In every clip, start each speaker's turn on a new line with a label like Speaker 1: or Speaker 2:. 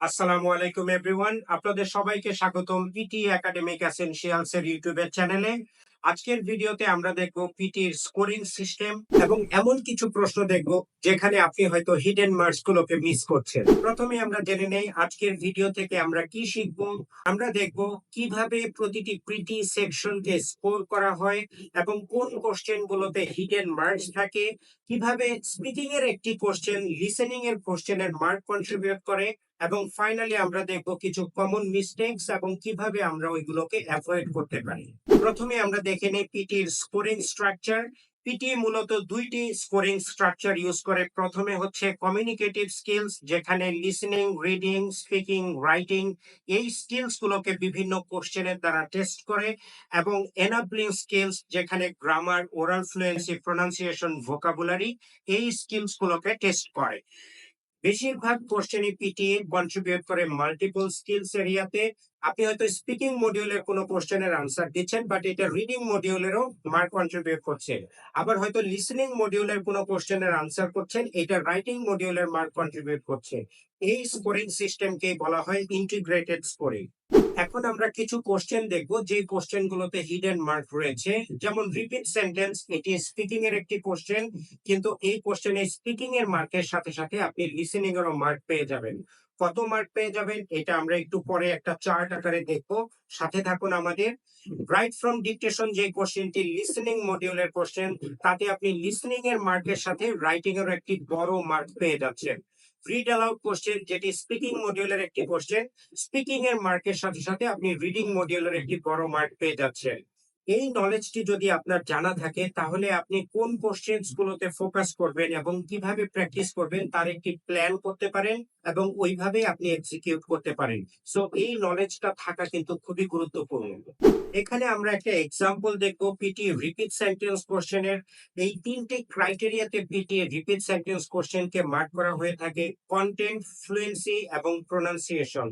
Speaker 1: আসসালামু আলাইকুম এভরিওয়ান আপনাদের সবাইকে স্বাগতম পিটি একাডেমিক এসেনশিয়ালস এর ইউটিউবের চ্যানেলে আজকের ভিডিওতে আমরা দেখব পিটির স্কোরিং সিস্টেম এবং এমন কিছু প্রশ্ন দেখব যেখানে আপনি হয়তো হিডেন মার্কস গুলোকে মিস করছেন। প্রথমে আমরা জেনে নেই আজকের ভিডিও থেকে আমরা কি শিখব। আমরা দেখব কীভাবে প্রতিটি পিটি সেকশনকে স্কোর করা হয় এবং কোন কোশ্চেন গুলোতে হিডেন মার্কস থাকে। কীভাবে স্পিকিং এর একটি কোশ্চেন লিসেনিং এর কোশ্চেনের মার্ক কন্ট্রিবিউট করে। এবং ফাইনালি আমরা দেখব কিছু কমন মিস্টেকস এবং কীভাবে আমরা ওইগুলোকে অ্যাভয়েড করতে পারি। প্রথমে আমরা দেখে নিই পিটির স্কোরিং স্ট্রাকচার পিটি মূলত দুইটি স্কোরিং স্ট্রাকচার ইউজ করে। প্রথমে হচ্ছে কমিউনিকেটিভ স্কিলস যেখানে লিসেনিং রিডিং স্পিকিং রাইটিং এই স্কিলস গুলোকে বিভিন্ন কোশ্চেনের দ্বারা টেস্ট করে এবং এনাবলিং স্কিলস যেখানে grammar oral fluency pronunciation vocabulary এই স্কিলস গুলোকে টেস্ট করে। বেশিরভাগ কোশ্চেনই পিটিএ কন্ট্রিবিউট করে মাল্টিপল স্কিলস এরিয়াতে আপনি হয়তো স্পিকিং মডিউলের কোনো কোশ্চেনের আনসার দিচ্ছেন বাট এটা রিডিং মডিউলেরও মার্ক কন্ট্রিবিউট করছে। আবার হয়তো লিসনিং মডিউলের কোনো কোশ্চেনের আনসার করছেন, এটা রাইটিং মডিউলের মার্ক কন্ট্রিবিউট করছে। এই স্কোরিং সিস্টেমকে বলা হয় ইন্টিগ্রেটেড স্কোরিং এখন আমরা কিছু কোশ্চেন দেখব, যে কোশ্চেন গুলোতে হিডেন মার্ক রয়েছে। যেমন রিপিট সেন্টেন্স এটি স্পিকিং এর একটি কোশ্চেন কিন্তু এই কোশ্চেনে স্পিকিং এর মার্কের সাথে সাথে আপনি লিসেনিং এরও মার্ক পেয়ে যাবেন। কত মার্ক পেয়ে যাবেন এটা আমরা একটু পরে একটা চার্ট আকারে দেখব। সাথে থাকুন আমাদের। রাইট ফ্রম ডিকটেশন যে কোশ্চেনটি লিসেনিং মডিউলের কোশ্চেন তাতে আপনি লিসেনিং এর মার্কের সাথে রাইটিং এর একটি বড় মার্ক পেয়ে যাচ্ছেন। রিড অ্যালাউড কোশ্চেন যেটি স্পিকিং মডিউলের একটি কোশ্চেন স্পিকিং এর মার্কের সাথে সাথে আপনি রিডিং মডিউলের একটি বড় মার্ক পেয়ে যাচ্ছেন। এই নলেজটি যদি আপনার জানা থাকে, তাহলে আপনি কোন কোশ্চেন্স গুলোতে ফোকাস করবেন এবং কীভাবে প্র্যাকটিস করবেন তার একটি প্ল্যান করতে পারেন এবং ওইভাবে আপনি এক্সিকিউট করতে পারেন। সো এই নলেজটা থাকা কিন্তু খুবই গুরুত্বপূর্ণ। এখানে আমরা একটা এক্সাম্পল দেখব পিটি রিপিট সেন্টেন্স কোশ্চেনের এই তিনটে ক্রাইটেরিয়াতে পিটি রিপিট সেন্টেন্স কোশ্চেনকে মার্ক করা হয়ে থাকে কন্টেন্ট ফ্লুয়েন্সি এবং প্রোনাউন্সিয়েশন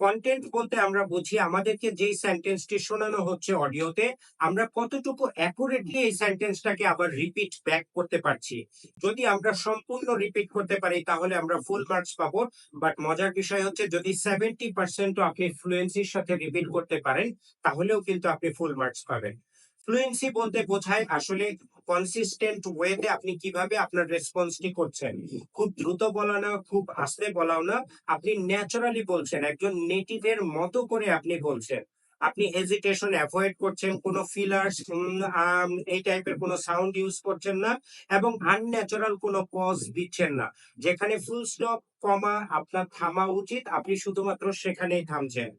Speaker 1: কন্টেন্ট বলতে আমরা বুঝি আমাদেরকে যেই সেন্টেন্সটি শোনানো হচ্ছে অডিওতে, আমরা কতটুকু অ্যাকুরেটলি এই সেন্টেন্সটাকে আবার রিপিট ব্যাক করতে পারছি। যদি আমরা সম্পূর্ণ রিপিট করতে পারি, তাহলে আমরা ফুল মার্কস পাবো। বাট মজার বিষয় হচ্ছে, যদি সেভেন্টি পার্সেন্ট আপনি ফ্লুয়েন্সির সাথে রিপিট করতে পারেন, তাহলেও কিন্তু আপনি ফুল মার্কস পাবেন। ফ্লুয়েন্সি বলতে বোঝায় আসলে কনসিস্টেন্ট ওয়েতে আপনি কীভাবে আপনার রেসপন্সটি করছেন। খুব দ্রুত বলা না, খুব আস্তে বলাও না। আপনি ন্যাচারালি বলছেন, একজন নেটিভের মতো করে আপনি বলছেন। আপনি হেজিটেশন অ্যাভয়েড করছেন, কোনো ফিলার্স এই টাইপের কোনো সাউন্ড ইউজ করছেন না এবং আনন্যাচারাল কোনো পজ দিচ্ছেন না। যেখানে ফুল স্টপ কমা আপনার থামা উচিত, আপনি শুধুমাত্র সেখানেই থামছেন।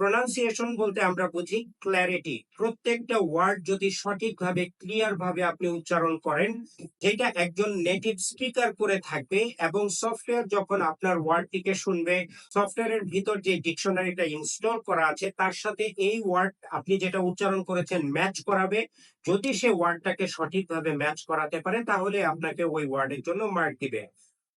Speaker 1: প্রোনাউন্সিয়েশন বলতে আমরা বুঝি ক্ল্যারিটি প্রত্যেকটা ওয়ার্ড যদি সঠিকভাবে ক্লিয়ার ভাবে আপনি উচ্চারণ করেন, যেটা একজন নেটিভ স্পিকার করে থাকবে এবং সফটওয়্যার যখন আপনার ওয়ার্ডটিকে শুনবে সফটওয়্যারের ভিতর যে ডিকশনারিটা ইনস্টল করা আছে, তার সাথে এই ওয়ার্ড আপনি যেটা উচ্চারণ করেছেন ম্যাচ করাবে। যদি সে ওয়ার্ডটাকে সঠিকভাবে ম্যাচ করাতে পারে, তাহলে আপনাকে ওই ওয়ার্ডের জন্য মার্ক দিবে।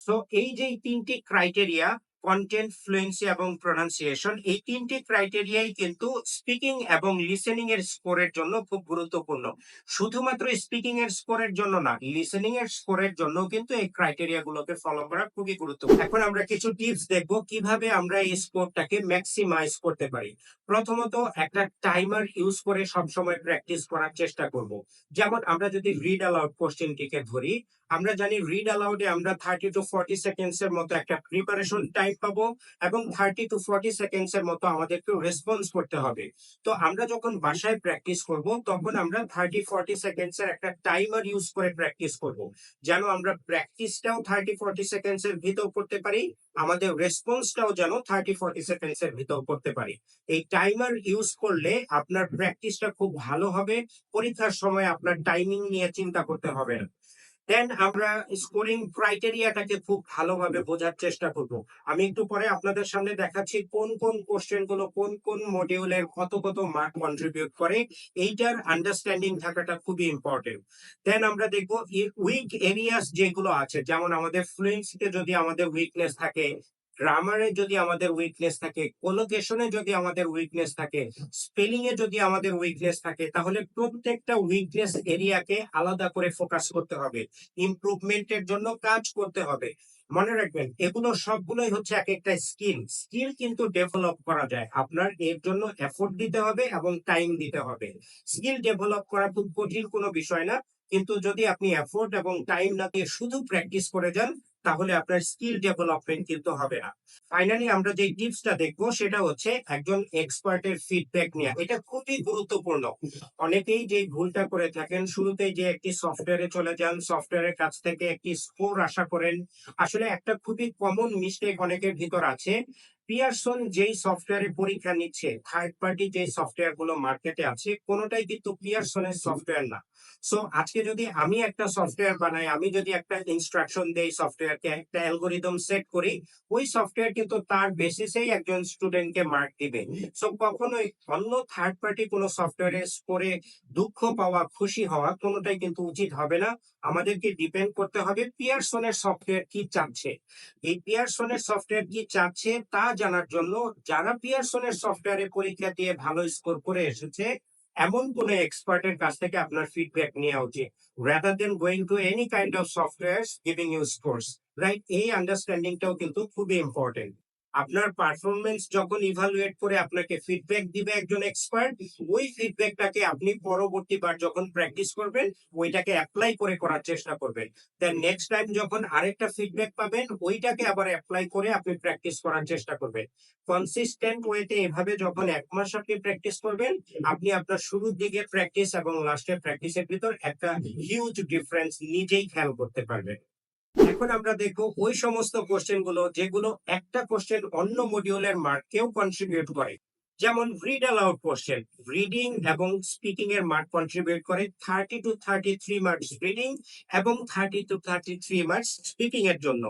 Speaker 1: সো এই যে তিনটি ক্রাইটেরিয়া কন্টেন্ট ফ্লুয়েন্সি এবং প্রোনাউন্সিয়েশন এই তিনটি ক্রাইটেরিয়াই কিন্তু স্পিকিং এবং লিসেনিং এর স্কোরের জন্য খুব গুরুত্বপূর্ণ। শুধুমাত্র স্পিকিং এর স্কোরের জন্য না লিসেনিং এর স্কোরের জন্য কিন্তু এই ক্রাইটেরিয়া গুলোকে ফলো করা খুবই গুরুত্বপূর্ণ। এখন আমরা কিছু টিপস দেখব কীভাবে আমরা এই স্কোরটাকে ম্যাক্সিমাইজ করতে পারি। প্রথমত, একটা টাইমার ইউজ করে সবসময় প্র্যাকটিস করার চেষ্টা করব। যেমন, আমরা যদি রিড অ্যালাউড কোশ্চেনটিকে ধরি, আমরা জানি রিড অ্যালাউডে আমরা থার্টি টু ফর্টি সেকেন্ডস এর মতো একটা প্রিপারেশন টাইম পাবো এবং থার্টি টু ফর্টি সেকেন্ডস এর মতো আমাদেরকে রেসপন্স করতে হবে। তো আমরা যখন বাসায় প্র্যাকটিস করব, তখন আমরা থার্টি ফর্টি সেকেন্ডস এর একটা টাইমার ইউজ করে প্র্যাকটিস করব। যেন আমরা প্র্যাকটিসটাও থার্টি ফর্টি সেকেন্ডস এর ভিতর করতে পারি, আমাদের রেসপন্সটাও যেন থার্টি ফর্টি সেকেন্ডস এর ভিতর করতে পারি। এই টাইমার ইউজ করলে আপনার প্র্যাকটিসটা খুব ভালো হবে, পরীক্ষার সময় আপনার টাইমিং নিয়ে চিন্তা করতে হবে না। দেন আমরা স্কোরিং ক্রাইটেরিয়াটাকে খুব ভালোভাবে বোঝার চেষ্টা করব। আমি একটু পরে আপনাদের সামনে দেখাচ্ছি কোন কোন কোশ্চেনগুলো কোন কোন মডিউলের কত কত মার্ক কন্ট্রিবিউট করে। এইটার আন্ডারস্ট্যান্ডিং থাকাটা খুবই ইম্পর্টেন্ট দেন আমরা দেখব উইক এরিয়াস যেগুলো আছে, যেমন আমাদের ফ্লুয়েন্সিতে যদি আমাদের উইকনেস থাকে গ্রামারে যদি আমাদের উইকনেস থাকে কোলোকেশনে যদি আমাদের উইকনেস থাকে স্পেলিং এ যদি আমাদের উইকনেস থাকে, তাহলে প্রত্যেকটা উইকনেস এরিয়াকে আলাদা করে ফোকাস করতে হবে। ইমপ্রুভমেন্টের জন্য কাজ করতে হবে। মনে রাখবেন, এগুলো সবগুলোই হচ্ছে এক একটা স্কিল স্কিল কিন্তু ডেভেলপ করা যায়। আপনার এর জন্য এফোর্ট দিতে হবে এবং টাইম দিতে হবে। স্কিল ডেভেলপ করা খুব কঠিন কোনো বিষয় না। কিন্তু যদি আপনি এফোর্ট এবং টাইম না দিয়ে শুধু প্র্যাকটিস করে যান তাহলে আপনার স্কিল ডেভেলপমেন্ট কিন্তু হবে না। ফাইনালি আমরা যে টিপসটা দেখব, সেটা হচ্ছে একজন এক্সপার্টের ফিডব্যাক নেওয়া এটা খুবই গুরুত্বপূর্ণ। অনেকেই যে ভুলটা করে থাকেন, শুরুতেই যে একটি সফটওয়্যারে চলে যান সফটওয়্যারের কাছ থেকে একটি স্কোর আশা করেন, আসলে একটা খুবই কমন মিস্টেক অনেকের ভিতর আছে। পিয়ারসন যেই সফটওয়্যারে পরীক্ষা নিচ্ছে থার্ড পার্টি যে সফটওয়্যারগুলো মার্কেটে আছে, কোনোটাই কিন্তু পিয়ারসনের সফটওয়্যার না। সো আজকে যদি আমি একটা সফটওয়্যার বানাই, আমি যদি একটা ইনস্ট্রাকশন দেই সফটওয়্যারকে, একটা অ্যালগোরিদম সেট করি, ওই সফটওয়্যার কিন্তু তার বেসিসেই একজন স্টুডেন্টকে মার্ক দিবে। সো কখনোই অন্য থার্ড পার্টি কোনো সফটওয়্যারে স্কোরে দুঃখ পাওয়া, খুশি হওয়া কোনোটাই কিন্তু উচিত হবে না। আমাদেরকে ডিপেন্ড করতে হবে পিয়ারসনের সফটওয়্যার কি চাচ্ছে। এই পিয়ারসনের সফটওয়্যার কি চাচ্ছে, তা জানার জন্য যারা পিয়ারসনের সফটওয়্যারে পরীক্ষা দিয়ে ভালো স্কোর করে এসেছে, এমন কোন এক্সপার্টের কাছ থেকে আপনার ফিডব্যাক নেওয়া উচিত। Rather than going to any kind of software giving you scores right এই আন্ডারস্ট্যান্ডিংটাও কিন্তু খুবই ইম্পর্টেন্ট আপনার পারফরমেন্স যখন ইভালুয়েট করে আপনাকে ফিডব্যাক দিবে একজন এক্সপার্ট ওই ফিডব্যাকটাকে আপনি পরবর্তীবার যখন প্র্যাকটিস করবেন, ওইটাকে অ্যাপ্লাই করে করার চেষ্টা করবেন। দেন নেক্সট টাইম যখন আরেকটা ফিডব্যাক পাবেন, ওইটাকে আবার অ্যাপ্লাই করে আপনি প্র্যাকটিস করার চেষ্টা করবেন। কনসিস্টেন্ট ওয়েতে এভাবে যখন এক মাস আপনি প্র্যাকটিস করবেন, আপনি আপনার শুরুর দিকে প্র্যাকটিস এবং লাস্টের প্র্যাকটিসের ভিতর একটা হিউজ ডিফারেন্স নিজেই খেয়াল করতে পারবেন। এখন আমরা দেখো ওই সমস্ত কোশ্চেনগুলো যেগুলো একটা কোশ্চেন অন্য মডিউলের মার্ককেও কন্ট্রিবিউট করে। যেমন রিড অ্যালাউড কোশ্চেন রিডিং এবং স্পিকিং এর মার্ক কন্ট্রিবিউট করে thirty to thirty three marks reading এবং thirty to thirty three marks speaking এর জন্য।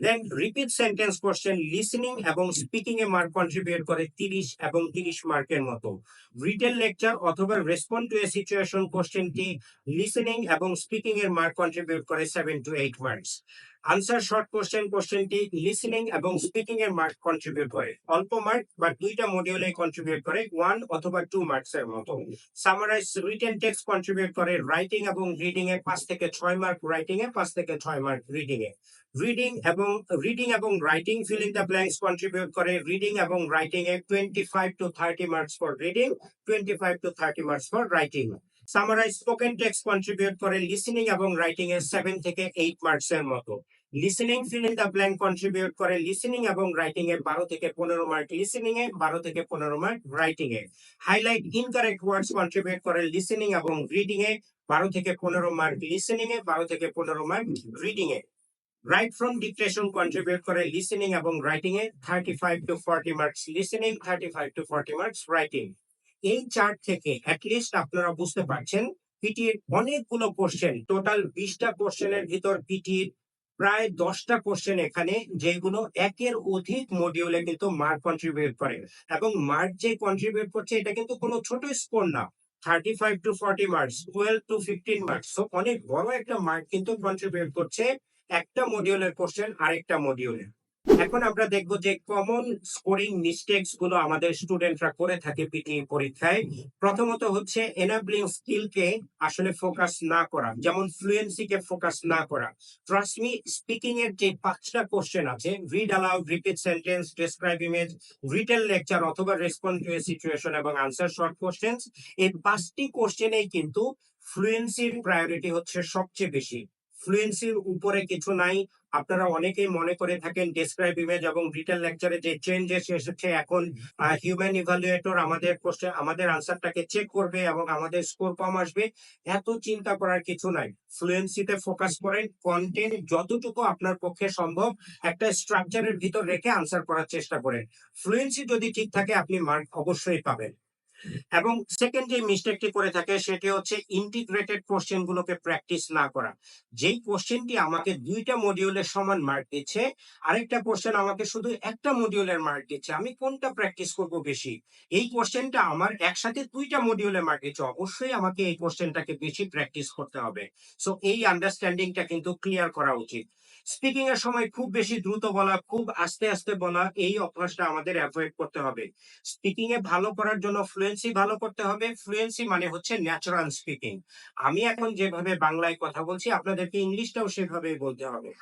Speaker 1: Then repeat sentence question listening এবং স্পিকিং এ মার্ক কন্ট্রিবিউট করে তিরিশ এবং তিরিশ মার্কের মতো। রিটেল লেকচার অথবা রেসপন্ড টু এ সিচুয়েশন কোশ্চেনটি লিসনিং এবং স্পিকিং এর মার্ক কন্ট্রিবিউট করে seven to eight marks answer short question কোশ্চেনটি লিসনিং এবং স্পিকিং এর মার্ক কন্ট্রিবিউট করে। অল্প মার্ক বা দুইটা মডিউলে কন্ট্রিবিউট করে ওয়ান অথবা টু মার্কস এর মতো। সামারাইজ রিটেন টেক্সট কন্ট্রিবিউট করে রাইটিং এবং রিডিং এ পাঁচ থেকে ছয় মার্ক রাইটিং এ পাঁচ থেকে ছয় মার্ক রিডিং এ রিডিং এবং রিডিং এবং writing filling the blanks contribute করে রিডিং এবং writing A twenty five to thirty marks for reading twenty five to thirty marks for writing summarise spoken text contribute করে লিসনিং এবং writing এর seven থেকে eight marks এর মতো। Listening fill in the blank contribute করে listening এবং writing এ বারো থেকে পনেরো মার্ক লিসনিং এ বারো থেকে পনেরো মার্ক রাইটিং এ। হাইলাইট ইনকারেক্ট ওয়ার্ডস কন্ট্রিবিউট করে লিসনিং এবং রিডিং এ বারো থেকে পনেরো মার্ক লিসনিং এ বারো থেকে পনেরো মার্ক রিডিং এ। রাইট ফ্রম ডিকটেশন কন্ট্রিবিউট করে লিসনিং এবং writing A thirty five to forty marks listening thirty five to forty marks writing এই চার্ট থেকে অ্যাটলিস্ট আপনারা বুঝতে পারছেন পিটির অনেকগুলো কোশ্চেন টোটাল বিশটা কোশ্চেনের ভিতর পিটির প্রায় দশটা কোশ্চেন এখানে যেগুলো একের অধিক মডিউলে কিন্তু মার্ক কন্ট্রিবিউট করে। এবং মার্ক যে কন্ট্রিবিউট করছে এটা কিন্তু কোনো ছোট স্কোর না thirty five to forty marks twelve to fifteen marks অনেক বড় একটা মার্ক কিন্তু কন্ট্রিবিউট করছে একটা মডিউলের কোশ্চেন আরেকটা মডিউলে এখন আমরা দেখব যে কমন স্কোরিং মিস্টেকসগুলো আমাদের স্টুডেন্টরা করে থাকে পিটি পরীক্ষায়। প্রথমত হচ্ছে এনাবলিং স্কিলকে আসলে ফোকাস না করা, যেমন ফ্লুয়েন্সি কে ফোকাস না করা। ট্রাস্ট মি স্পিকিং এর যে পাঁচটা কোশ্চেন আছে read aloud repeat sentence describe image retell lecture অথবা রেসপন্ড টু এ সিচুয়েশন এবং আনসার শর্ট কোশ্চেন এই পাঁচটি কোশ্চেনেই কিন্তু ফ্লুয়েন্সির প্রায়োরিটি হচ্ছে সবচেয়ে বেশি। ফ্লুয়েন্সির উপরে কিছু নাই। আপনারা অনেকেই মনে করে থাকেন ডেসক্রাইব ইমেজ এবং রিটেল লেকচারে যে চেঞ্জেস এসেছে এখন হিউম্যান ইভালুয়েটর আমাদের কোশ্চেন আমাদের আনসারটাকে চেক করবে এবং আমাদের স্কোর কম আসবে। এত চিন্তা করার কিছু নাই। ফ্লুয়েন্সিতে ফোকাস করেন কন্টেন্ট যতটুকু আপনার পক্ষে সম্ভব একটা স্ট্রাকচারের ভিতর রেখে আনসার করার চেষ্টা করেন। ফ্লুয়েন্সি যদি ঠিক থাকে, আপনি মার্ক অবশ্যই পাবেন। এবং সেকেন্ড যে মিস্টেকটি করে থাকে সেটি হচ্ছে ইন্টিগ্রেটেড কোশ্চেন গুলোকে প্র্যাকটিস না করা। যেই কোশ্চেনটি আমাকে দুইটা মডিউলের সমান মার্ক দিচ্ছে, আরেকটা কোশ্চেন আমাকে শুধু একটা মডিউলের মার্ক দিচ্ছে। আমি কোনটা প্র্যাকটিস করব বেশি? এই কোশ্চেনটা আমার একসাথে দুইটা মডিউলে মার্ক দিচ্ছে, অবশ্যই আমাকে এই কোশ্চেনটাকে বেশি প্র্যাকটিস করতে হবে। সো এই আন্ডারস্ট্যান্ডিংটা কিন্তু ক্লিয়ার করা উচিত। স্পিকিং এর সময় খুব বেশি দ্রুত বলা, খুব আস্তে আস্তে বলা, এই অভ্যাসটা আমাদের অ্যাভয়েড করতে হবে। স্পিকিং এ ভালো করার জন্য ফ্লুয়েন্সি ভালো করতে হবে। ফ্লুয়েন্সি মানে হচ্ছে ন্যাচারাল স্পিকিং আমি এখন যেভাবে বাংলায় কথা বলছি, আপনাদেরকে ইংলিশটাও সেভাবেই বলতে হবে।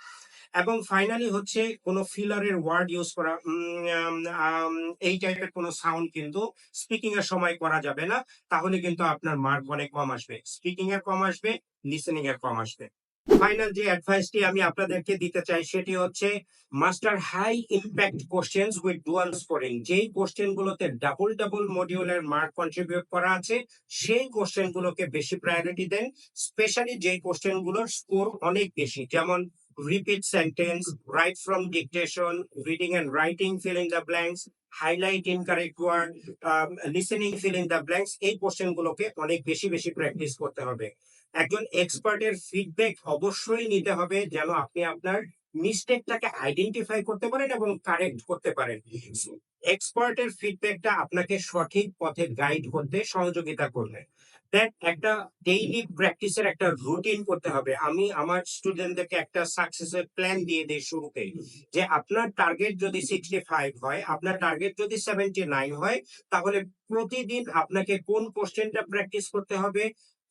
Speaker 1: এবং ফাইনালি হচ্ছে কোনো ফিলারের ওয়ার্ড ইউজ করা এই টাইপের কোনো সাউন্ড কিন্তু স্পিকিং এর সময় করা যাবে না। তাহলে কিন্তু আপনার মার্ক অনেক কম আসবে। স্পিকিং এর কম আসবে লিসেনিং এর কম আসবে। ফাইনাল যে অ্যাডভাইসটি আমি আপনাদেরকে দিতে চাই সেটি হচ্ছে master high impact question with dual scoring যেই কোশ্চেন গুলোতে ডাবল ডাবল মডিউলের মার্ক কন্ট্রিবিউট করা আছে, সেই কোশ্চেন গুলোকে বেশি প্রায়োরিটি দেন। স্পেশালি যেই কোশ্চেনগুলোর স্কোর অনেক বেশি, যেমন repeat sentence write from dictation reading and writing filling the blanks highlight incorrect word listening filling the blanks এই কোশ্চেন গুলোকে অনেক বেশি বেশি প্র্যাকটিস করতে হবে। একজন এক্সপার্টের ফিডব্যাক অবশ্যই নিতে হবে যেন আপনি আপনার মিস্টেকটাকে আইডেন্টিফাই করতে পারেন এবং কারেক্ট করতে পারেন। এক্সপার্টের ফিডব্যাকটা আপনাকে সঠিক পথে গাইড করতে সহযোগিতা করবে। দেন একটা ডেইলি প্র্যাকটিসের একটা রুটিন করতে হবে। আমি আমার স্টুডেন্টদেরকে একটা সাকসেসের প্ল্যান দিয়ে দিই শুরুতেই যে আপনার টার্গেট যদি সিক্সটি ফাইভ হয়, আপনার টার্গেট যদি সেভেন্টি নাইন হয়, তাহলে প্রতিদিন আপনাকে কোন কোশ্চেনটা প্র্যাকটিস করতে হবে,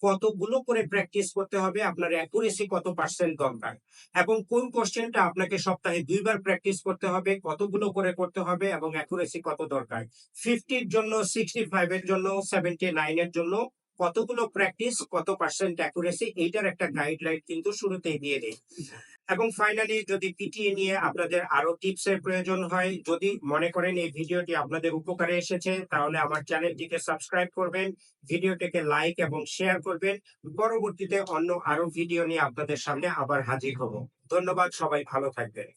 Speaker 1: কতগুলো করে প্র্যাকটিস করতে হবে, আপনার অ্যাকুরেসি কত পার্সেন্ট দরকার এবং কোন কোশ্চেনটা আপনাকে সপ্তাহে দুইবার প্র্যাকটিস করতে হবে, কতগুলো করে করতে হবে এবং অ্যাকুরেসি কত দরকার। ফিফটির জন্য সিক্সটি ফাইভ এর জন্য সেভেন্টি নাইন এর জন্য কতগুলো প্র্যাকটিস কত পার্সেন্ট অ্যাকুরেসি এইটার একটা গাইডলাইন কিন্তু শুরুতেই দিয়ে দিই এবং ফাইনালি যদি পিটিএ নিয়ে আপনাদের আরও টিপস এর প্রয়োজন হয়, যদি মনে করেন এই ভিডিওটি আপনাদের উপকারে এসেছে, তাহলে আমার চ্যানেলটিকে সাবস্ক্রাইব করবেন, ভিডিওটিকে লাইক এবং শেয়ার করবেন। পরবর্তীতে অন্য আরও ভিডিও নিয়ে আপনাদের সামনে আবার হাজির হব। ধন্যবাদ, সবাই ভালো থাকবেন।